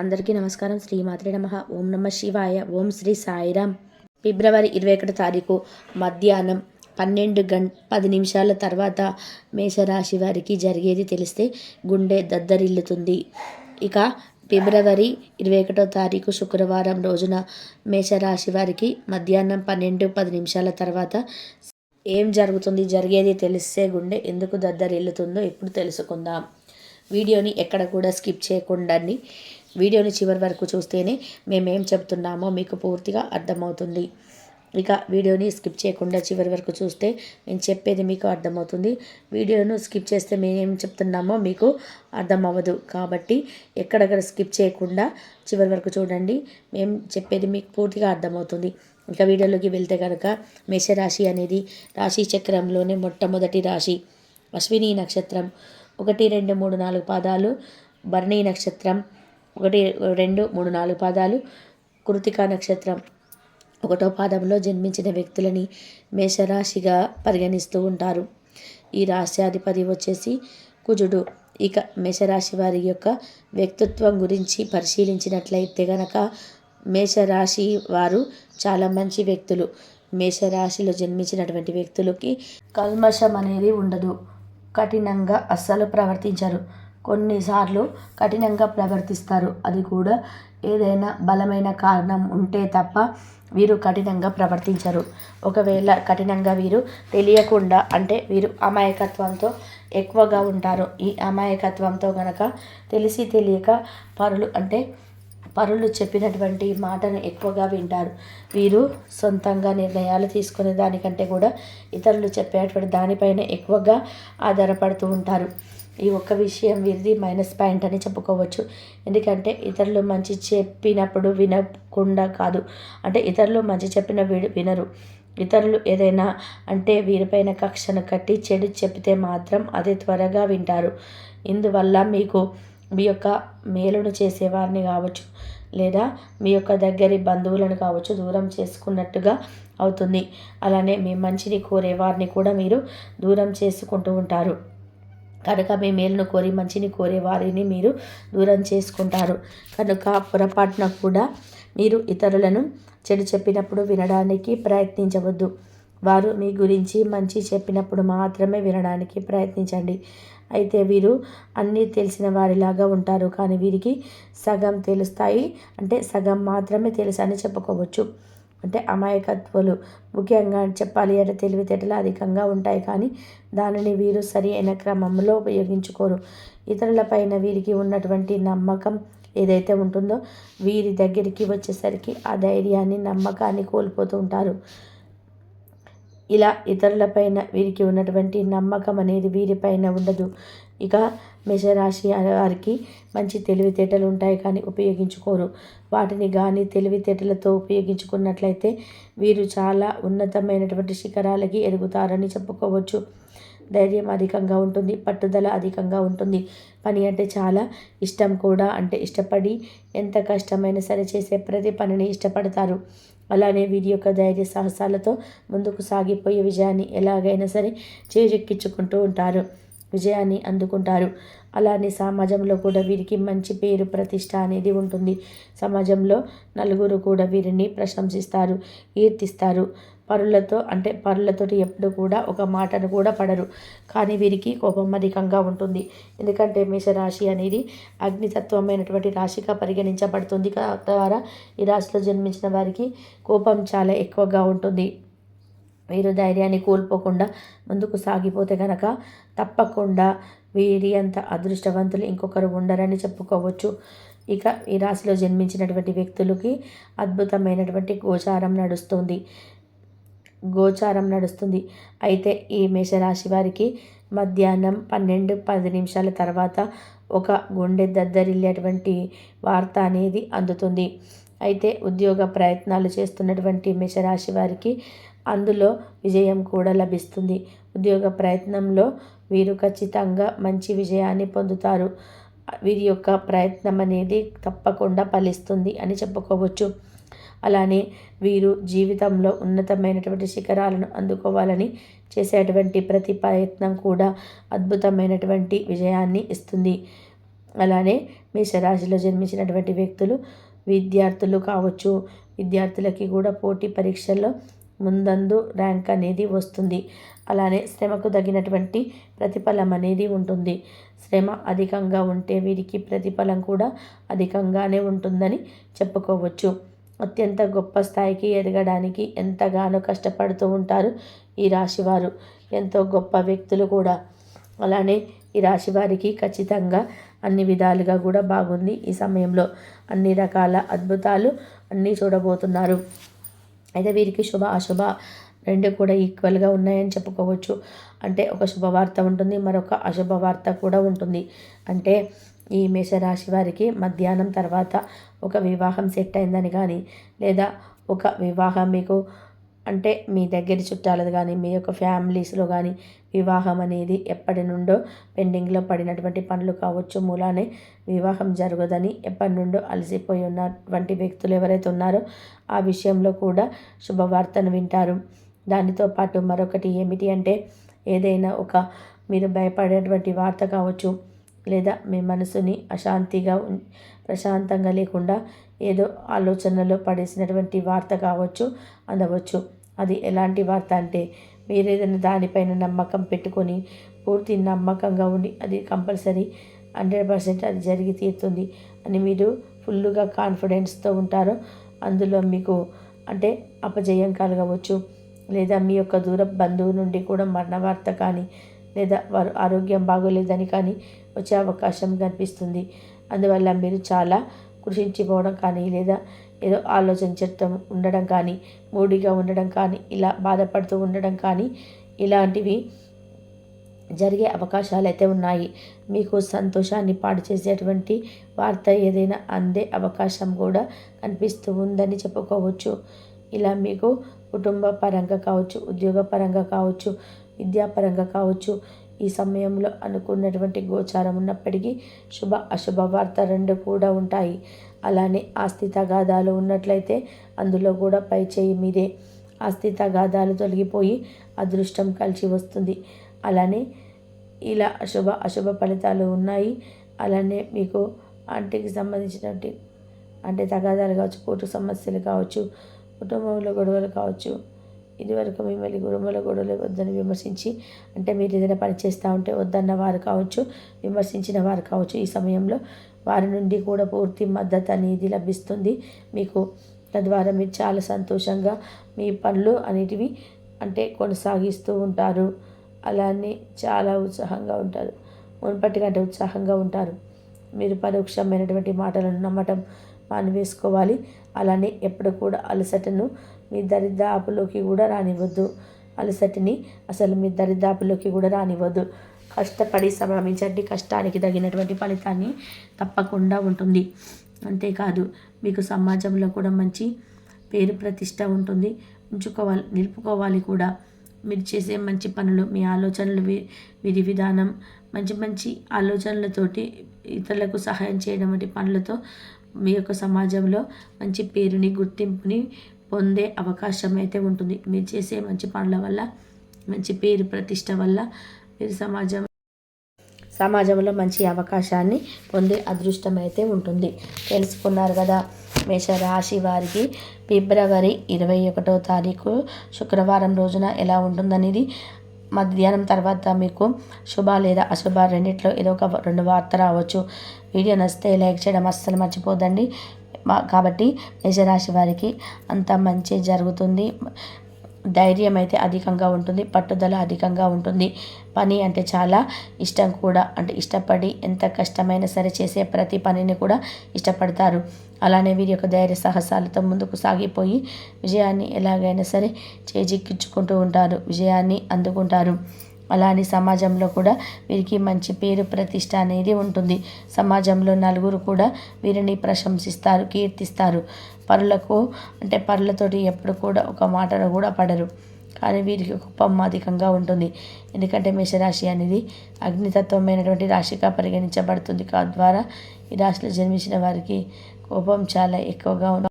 అందరికీ నమస్కారం. శ్రీ మాతృ నమ. ఓం నమ శివాయ. ఓం శ్రీ సాయిరామ్. ఫిబ్రవరి ఇరవై ఒకటో తారీఖు మధ్యాహ్నం పన్నెండు గం పది నిమిషాల తర్వాత మేషరాశి వారికి జరిగేది తెలిస్తే గుండె దద్దరిల్లుతుంది. ఇక ఫిబ్రవరి ఇరవై ఒకటో తారీఖు శుక్రవారం రోజున మేషరాశి వారికి మధ్యాహ్నం పన్నెండు పది నిమిషాల తర్వాత ఏం జరుగుతుంది జరిగేది తెలిస్తే గుండె ఎందుకు దద్దరిల్లుతుందో ఇప్పుడు తెలుసుకుందాం. వీడియోని ఎక్కడ కూడా స్కిప్ చేయకుండా వీడియోని చివరి వరకు చూస్తేనే మేమేం చెప్తున్నామో మీకు పూర్తిగా అర్థమవుతుంది. ఇక వీడియోని స్కిప్ చేయకుండా చివరి వరకు చూస్తే మేము చెప్పేది మీకు అర్థమవుతుంది. వీడియోను స్కిప్ చేస్తే మేమేం చెప్తున్నామో మీకు అర్థమవ్వదు. కాబట్టి ఎక్కడక్కడ స్కిప్ చేయకుండా చివరి వరకు చూడండి. మేము చెప్పేది మీకు పూర్తిగా అర్థమవుతుంది. ఇక వీడియోలోకి వెళ్తే కనుక మేషరాశి అనేది రాశి చక్రంలోనే మొట్టమొదటి రాశి. అశ్విని నక్షత్రం. ఒకటి రెండు మూడు నాలుగు పాదాలు. భరణి నక్షత్రం. ఒకటి రెండు మూడు నాలుగు పాదాలు. కృతికా నక్షత్రం. ఒకటో పాదంలో జన్మించిన వ్యక్తులని మేషరాశిగా పరిగణిస్తూ ఉంటారు. ఈ రాశ్యాధిపతి వచ్చేసి కుజుడు. ఇక మేషరాశి వారి యొక్క వ్యక్తిత్వం గురించి పరిశీలించినట్లయితే గనక మేషరాశి వారు చాలా మంచి వ్యక్తులు. మేషరాశిలో జన్మించినటువంటి వ్యక్తులకి కల్మషం అనేది ఉండదు. కఠినంగా అస్సలు ప్రవర్తించరు. కొన్నిసార్లు కఠినంగా ప్రవర్తిస్తారు. అది కూడా ఏదైనా బలమైన కారణం ఉంటే తప్ప వీరు కఠినంగా ప్రవర్తించరు. ఒకవేళ కఠినంగా వీరు తెలియకుండా అంటే వీరు అమాయకత్వంతో ఎక్కువగా ఉంటారు. ఈ అమాయకత్వంతో గనక తెలిసి తెలియక పరులు అంటే పరులు చెప్పినటువంటి మాటను ఎక్కువగా వింటారు. వీరు సొంతంగా నిర్ణయాలు తీసుకునే దానికంటే కూడా ఇతరులు చెప్పేటువంటి దానిపైన ఎక్కువగా ఆధారపడుతూ ఉంటారు. ఈ ఒక్క విషయం వీరిది మైనస్ పాయింట్ అని చెప్పుకోవచ్చు. ఎందుకంటే ఇతరులు మంచి చెప్పినప్పుడు వినకుండా కాదు. అంటే ఇతరులు మంచి చెప్పిన వినరు. ఇతరులు ఏదైనా అంటే వీరిపైన కక్షను కట్టి చెడు చెప్తే మాత్రం అది త్వరగా వింటారు. ఇందువల్ల మీకు మీ యొక్క మేలును చేసేవారిని కావచ్చు. లేదా మీ యొక్క దగ్గరి బంధువులను కావచ్చు దూరం చేసుకున్నట్టుగా అవుతుంది. అలానే మీ మంచిని కోరే వారిని కూడా మీరు దూరం చేసుకుంటూ ఉంటారు. కనుక మీ మేలును కోరి మంచిని కోరే వారిని మీరు దూరం చేసుకుంటారు. కనుక పొరపాటున కూడా మీరు ఇతరులను చెడు చెప్పినప్పుడు వినడానికి ప్రయత్నించవద్దు. వారు మీ గురించి మంచి చెప్పినప్పుడు మాత్రమే వినడానికి ప్రయత్నించండి. అయితే వీరు అన్నీ తెలిసిన వారిలాగా ఉంటారు. కానీ వీరికి సగం తెలుస్తాయి. అంటే సగం మాత్రమే తెలుసు అని చెప్పుకోవచ్చు. అంటే అమాయకత్వాలు ముఖ్యంగా చెప్పాలి అంటే తెలివితేటలు అధికంగా ఉంటాయి. కానీ దానిని వీరు సరి అయిన క్రమంలో ఉపయోగించుకోరు. ఇతరులపైన వీరికి ఉన్నటువంటి నమ్మకం ఏదైతే ఉంటుందో వీరి దగ్గరికి వచ్చేసరికి ఆ ధైర్యాన్ని నమ్మకాన్ని కోల్పోతూ ఉంటారు. ఇలా ఇతరులపైన వీరికి ఉన్నటువంటి నమ్మకం అనేది వీరిపైన ఉండదు. ఇక మేషరాశి వారికి మంచి తెలివితేటలు ఉంటాయి కానీ ఉపయోగించుకోరు. వాటిని కానీ తెలివితేటలతో ఉపయోగించుకున్నట్లయితే వీరు చాలా ఉన్నతమైనటువంటి శిఖరాలకి ఎదుగుతారని చెప్పుకోవచ్చు. ధైర్యం అధికంగా ఉంటుంది పట్టుదల అధికంగా ఉంటుంది. పని అంటే చాలా ఇష్టం కూడా. అంటే ఇష్టపడి ఎంత కష్టమైనా సరే చేసే ప్రతి పనిని ఇష్టపడతారు. అలానే వీరి యొక్క ధైర్య సాహసాలతో ముందుకు సాగిపోయే విజయాన్ని ఎలాగైనా సరే చేజెక్కించుకుంటూ ఉంటారు. విజయాన్ని అందుకుంటారు. అలానే సమాజంలో కూడా వీరికి మంచి పేరు ప్రతిష్ట అనేది ఉంటుంది. సమాజంలో నలుగురు కూడా వీరిని ప్రశంసిస్తారు కీర్తిస్తారు. పరులతో అంటే పరులతోటి ఎప్పుడు కూడా ఒక మాటను కూడా పడరు. కానీ వీరికి కోపం అధికంగా ఉంటుంది. ఎందుకంటే మేషరాశి అనేది అగ్నితత్వమైనటువంటి రాశిగా పరిగణించబడుతుంది. ద్వారా ఈ రాశిలో జన్మించిన వారికి కోపం చాలా ఎక్కువగా ఉంటుంది. వీరు ధైర్యాన్ని కోల్పోకుండా ముందుకు సాగిపోతే కనుక తప్పకుండా వీరి అంత అదృష్టవంతులు ఇంకొకరు ఉండరని చెప్పుకోవచ్చు. ఇక ఈ రాశిలో జన్మించినటువంటి వ్యక్తులకి అద్భుతమైనటువంటి గోచారం నడుస్తుంది. గోచారం నడుస్తుంది. అయితే ఈ మేషరాశి వారికి మధ్యాహ్నం పన్నెండు పది నిమిషాల తర్వాత ఒక గుండె దద్దరిల్లేటువంటి వార్త అనేది అందుతుంది. అయితే ఉద్యోగ ప్రయత్నాలు చేస్తున్నటువంటి మేషరాశి వారికి అందులో విజయం కూడా లభిస్తుంది. ఉద్యోగ ప్రయత్నంలో వీరు ఖచ్చితంగా మంచి విజయాన్ని పొందుతారు. వీరి యొక్క ప్రయత్నం అనేది తప్పకుండా ఫలిస్తుంది అని చెప్పుకోవచ్చు. అలానే వీరు జీవితంలో ఉన్నతమైనటువంటి శిఖరాలను అందుకోవాలని చేసేటువంటి ప్రతి ప్రయత్నం కూడా అద్భుతమైనటువంటి విజయాన్ని ఇస్తుంది. అలానే మేషరాశిలో జన్మించినటువంటి వ్యక్తులు విద్యార్థులు కావచ్చు విద్యార్థులకి కూడా పోటీ పరీక్షల్లో ముందందు ర్యాంక్ అనేది వస్తుంది. అలానే శ్రమకు తగినటువంటి ప్రతిఫలం అనేది ఉంటుంది. శ్రమ అధికంగా ఉంటే వీరికి ప్రతిఫలం కూడా అధికంగానే ఉంటుందని చెప్పుకోవచ్చు. అత్యంత గొప్ప స్థాయికి ఎదగడానికి ఎంతగానో కష్టపడుతూ ఉంటారు ఈ రాశివారు. ఎంతో గొప్ప వ్యక్తులు కూడా. అలానే ఈ రాశి వారికి ఖచ్చితంగా అన్ని విధాలుగా కూడా బాగుంది ఈ సమయంలో. అన్ని రకాల అద్భుతాలు అన్నీ చూడబోతున్నారు. అయితే వీరికి శుభ అశుభ రెండు కూడా ఈక్వల్గా ఉన్నాయని చెప్పుకోవచ్చు. అంటే ఒక శుభవార్త ఉంటుంది మరొక అశుభ వార్త కూడా ఉంటుంది. అంటే ఈ మేషరాశి వారికి మధ్యాహ్నం తర్వాత ఒక వివాహం సెట్ అయిందని కానీ లేదా ఒక వివాహం మీకు అంటే మీ దగ్గర చుట్టాలది కానీ మీ యొక్క ఫ్యామిలీస్లో కానీ వివాహం అనేది ఎప్పటి నుండో పెండింగ్లో పడినటువంటి పనులు కావచ్చు మూలానే వివాహం జరగదని ఎప్పటి నుండో అలసిపోయి ఉన్నటువంటి వ్యక్తులు ఎవరైతే ఉన్నారో ఆ విషయంలో కూడా శుభవార్తను వింటారు. దానితో పాటు మరొకటి ఏమిటి అంటే ఏదైనా ఒక మీరు భయపడేటువంటి వార్త కావచ్చు లేదా మీ మనసుని అశాంతిగా ప్రశాంతంగా లేకుండా ఏదో ఆలోచనలో పడేసినటువంటి వార్త కావచ్చు అందవచ్చు. అది ఎలాంటి వార్త అంటే మీరు ఏదైనా దానిపైన నమ్మకం పెట్టుకొని పూర్తి నమ్మకంగా ఉండి అది కంపల్సరీ హండ్రెడ్ పర్సెంట్ అది జరిగి తీరుతుంది అని మీరు ఫుల్గా కాన్ఫిడెన్స్తో ఉంటారో అందులో మీకు అంటే అపజయం కలగవచ్చు. లేదా మీ యొక్క దూర బంధువు నుండి కూడా మరణ వార్త కానీ లేదా వారు ఆరోగ్యం బాగోలేదని కానీ వచ్చే అవకాశం కనిపిస్తుంది. అందువల్ల మీరు చాలా కృషించిపోవడం కానీ లేదా ఏదో ఆలోచించడం ఉండడం కానీ మూడిగా ఉండడం కానీ ఇలా బాధపడుతూ ఉండడం కానీ ఇలాంటివి జరిగే అవకాశాలు అయితే ఉన్నాయి. మీకు సంతోషాన్ని పాడు చేసేటువంటి వార్త ఏదైనా అందే అవకాశం కూడా కనిపిస్తూ ఉందని చెప్పుకోవచ్చు. ఇలా మీకు కుటుంబ పరంగా కావచ్చు ఉద్యోగ పరంగా కావచ్చు విద్యాపరంగా కావచ్చు ఈ సమయంలో అనుకున్నటువంటి గోచారం ఉన్నప్పటికీ శుభ అశుభ వార్త రెండు కూడా ఉంటాయి. అలానే ఆస్తి తగాదాలు ఉన్నట్లయితే అందులో కూడా పై చేయి మీదే. ఆస్తి తగాదాలు తొలగిపోయి అదృష్టం కలిసి వస్తుంది. అలానే ఇలా అశుభ అశుభ ఫలితాలు ఉన్నాయి. అలానే మీకు అంటికి సంబంధించినటువంటి అంటే తగాదాలు కావచ్చు కోర్టు సమస్యలు కావచ్చు కుటుంబంలో గొడవలు కావచ్చు ఇదివరకు మిమ్మల్ని కుటుంబంలో గొడవలు వద్దని విమర్శించి అంటే మీరు ఏదైనా పని చేస్తూ ఉంటే వద్దన్న వారు కావచ్చు విమర్శించిన వారు కావచ్చు ఈ సమయంలో వారి నుండి కూడా పూర్తి మద్దతు అనేది లభిస్తుంది. మీకు తద్వారా మీరు చాలా సంతోషంగా మీ పనులు అనేటివి అంటే కొనసాగిస్తూ ఉంటారు. అలానే చాలా ఉత్సాహంగా ఉంటారు. మునుపటి కంటే ఉత్సాహంగా ఉంటారు. మీరు పరోక్షమైనటువంటి మాటలను నమ్మటం మానివేసుకోవాలి. అలానే ఎప్పుడు కూడా అలసటను మీ దరిదాపులోకి కూడా రానివ్వద్దు. అలసటిని అసలు మీ దరిదాపులోకి కూడా రానివ్వద్దు. కష్టపడి శ్రమించండి కష్టానికి తగినటువంటి ఫలితాన్ని తప్పకుండా ఉంటుంది. అంతేకాదు మీకు సమాజంలో కూడా మంచి పేరు ప్రతిష్ట ఉంటుంది. ఉంచుకోవాలి నిలుపుకోవాలి కూడా. మీరు చేసే మంచి పనులు మీ ఆలోచనలు విధి విధానం మంచి మంచి ఆలోచనలతోటి ఇతరులకు సహాయం చేయడం వంటి పనులతో మీ యొక్క సమాజంలో మంచి పేరుని గుర్తింపుని పొందే అవకాశం అయితే ఉంటుంది. మీరు చేసే మంచి పనుల వల్ల మంచి పేరు ప్రతిష్ట వల్ల మీరు సమాజం సమాజంలో మంచి అవకాశాన్ని పొందే అదృష్టం అయితే ఉంటుంది. తెలుసుకున్నారు కదా మేషరాశి వారికి ఫిబ్రవరి ఇరవై ఒకటో తారీఖు శుక్రవారం రోజున ఎలా ఉంటుందనేది మధ్యాహ్నం తర్వాత మీకు శుభ లేదా అశుభ రెండిట్లో ఏదో ఒక రెండు వార్త రావచ్చు. వీడియో నచ్చితే లైక్ చేయడం అస్సలు మర్చిపోదండి కాబట్టి మేషరాశి వారికి అంత మంచి జరుగుతుంది. ధైర్యం అయితే అధికంగా ఉంటుంది పట్టుదల అధికంగా ఉంటుంది. పని అంటే చాలా ఇష్టం కూడా అంటే ఇష్టపడి ఎంత కష్టమైనా సరే చేసే ప్రతి పనిని కూడా ఇష్టపడతారు. అలానే వీరి యొక్క ధైర్య సాహసాలతో ముందుకు సాగిపోయి విజయాన్ని ఎలాగైనా సరే చేజిక్కించుకుంటూ ఉంటారు విజయాన్ని అందుకుంటారు. అలానే సమాజంలో కూడా వీరికి మంచి పేరు ప్రతిష్ట అనేది ఉంటుంది. సమాజంలో నలుగురు కూడా వీరిని ప్రశంసిస్తారు కీర్తిస్తారు. పరులకు అంటే పరులతోటి ఎప్పుడు కూడా ఒక మాటను కూడా పడరు. కానీ వీరికి కోపం అధికంగా ఉంటుంది. ఎందుకంటే మేషరాశి అనేది అగ్నితత్వమైనటువంటి రాశిగా పరిగణించబడుతుంది. ద్వారా ఈ రాశిలో జన్మించిన వారికి కోపం చాలా ఎక్కువగా